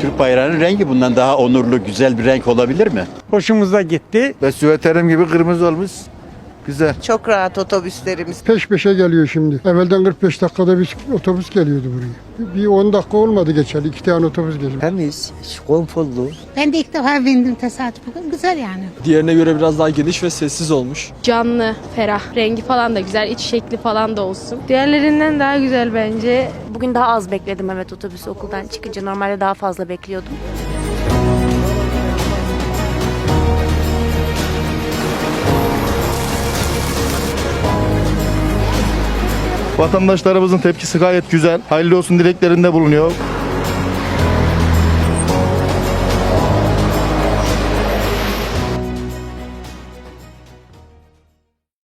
Türk bayrağının rengi bundan daha onurlu, güzel bir renk olabilir mi? Hoşumuza gitti. Ve süveterim gibi kırmızı olmuş. Güzel. Çok rahat otobüslerimiz. Peş peşe geliyor şimdi. Evvelden 45 dakikada bir otobüs geliyordu buraya. Bir 10 dakika olmadı geçeli. iki tane otobüs geliyor. Temiz, konforlu. Ben de ilk defa bindim tesadüf. Güzel yani. Diğerine göre biraz daha geniş ve sessiz olmuş. Canlı, ferah. Rengi falan da güzel. iç şekli falan da olsun. Diğerlerinden daha güzel bence. Bugün daha az bekledim evet otobüs okuldan çıkınca. Normalde daha fazla bekliyordum. Vatandaşlarımızın tepkisi gayet güzel. Hayırlı olsun dileklerinde bulunuyor.